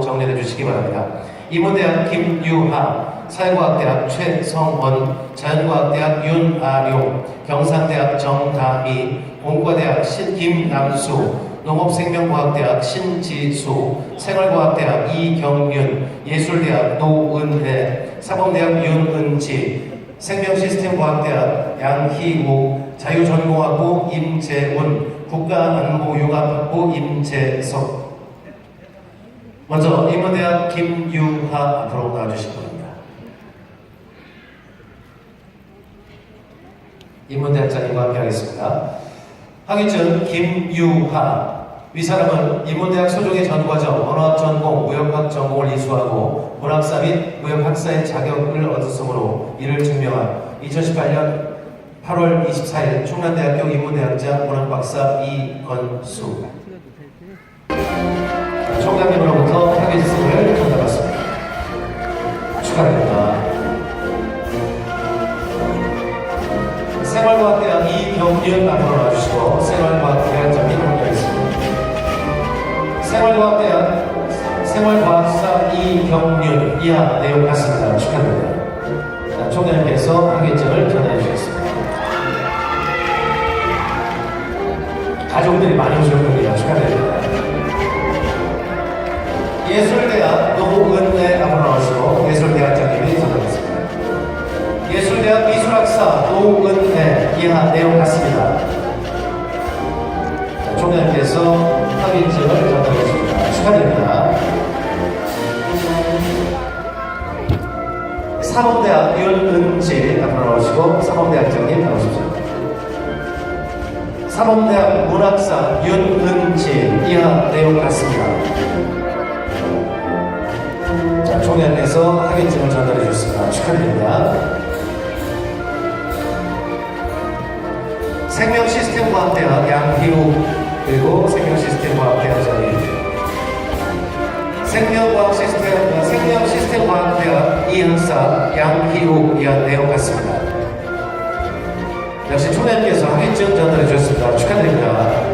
정리해 주시기 바랍니다. 이문대학 김유하, 사회과학대학 최성원, 자연과학대학 윤아룡, 경상대학 정다미, 공과대학 신 김남수, 농업생명과학대학 신지수, 생활과학대학 이경윤, 예술대학 노은혜, 사범대학 윤은지, 생명시스템과학대학 양희우, 자유전공학부 임재훈, 국가안보융합학부 임재석. 먼저 인문대학 김유하 앞으로 나와주실 겁니다. 인문대학장님과 함께하겠습니다. 학위증 김유하 위 사람은 인문대학 소종의 전과정, 언어학 전공, 무역학 전공을 이수하고 문학사 및 무역학사의 자격을 얻었으므로 이를 증명한 2018년 8월 24일 충남대학교 인문대학장 문학박사 이건수 학위증을 축하드립니다. 생활과학대학 이경윤 앞으로 나와주시고 생활과학대학장님 함께하겠습니다. 생활과학대학 생활과학사 이경윤 이하 내용 같습니다. 축하드립니다. 자, 총장님께서 학위증을 전달해 주셨습니다. 가족들이 많이 오셨습니다. 축하드립니다. 예술 미술학사 노은혜 이하 내용 같습니다. 자, 총장님께서 확인증을 전달했습니다. 축하드립니다. 사범대학 윤은지 앞으로 나오시고 사범대학장님 나오십시오. 사범대학 문학사 윤은지 이하 내용 같습니다. 자, 총장님께서 확인증을 전달해 주셨습니다. 축하드립니다. 생명 시스템과학대학 양희우 그리고 생명 시스템과학대학장님 생명과학 시스템 생명 시스템과학대학 이학사 양희우 이한 내용 같습니다. 역시 총장님께서 확인증 전달해 주셨습니다. 축하드립니다.